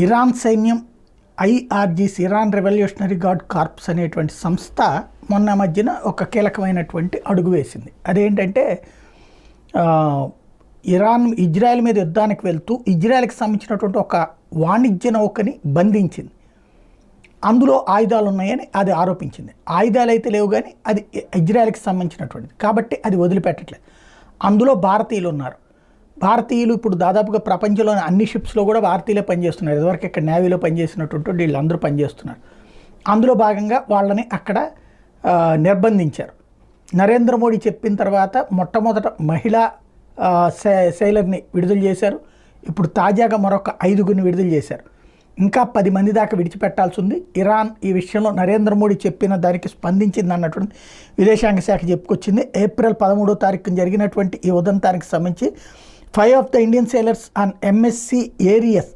Iran సైన్యం IRGS Iran revolutionary guard corps అనేటువంటి సంస్థ మొన్న మధ్యన ఒక కీలకమైనటువంటి అడుగు వేసింది. అదేంటంటే ఇరాన్ ఇజ్రాయెల్ మీద యుద్ధానికి వెళ్తూ ఇజ్రాయెల్కి సంబంధించినటువంటి ఒక వాణిజ్య నౌకని బంధించింది. అందులో ఆయుధాలు ఉన్నాయని అది ఆరోపించింది. ఆయుధాలు అయితే లేవు కానీ అది ఇజ్రాయెల్కి సంబంధించినటువంటిది. కాబట్టి అది వదిలిపెట్టట్లేదు. అందులో భారతీయులు ఉన్నారు. భారతీయులు ఇప్పుడు దాదాపుగా ప్రపంచంలోని అన్ని షిప్స్లో కూడా భారతీయులే పనిచేస్తున్నారు. ఇదివరకు ఇక్కడ నేవీలో పనిచేసినటువంటి వీళ్ళందరూ పనిచేస్తున్నారు. అందులో భాగంగా వాళ్ళని అక్కడ నిర్బంధించారు. నరేంద్ర మోడీ చెప్పిన తర్వాత మొట్టమొదట మహిళా సైలర్ని విడుదల చేశారు. ఇప్పుడు తాజాగా మరొక ఐదుగురిని విడుదల చేశారు. ఇంకా పది మంది దాకా విడిచిపెట్టాల్సి ఉంది. ఇరాన్ ఈ విషయంలో నరేంద్ర మోడీ చెప్పిన దానికి స్పందించింది అన్నటువంటి విదేశాంగ శాఖ చెప్పుకొచ్చింది. ఏప్రిల్ పదమూడో తారీఖున జరిగినటువంటి ఈ ఉదంతానికి సంబంధించి five of the Indian sailors on MSC Aries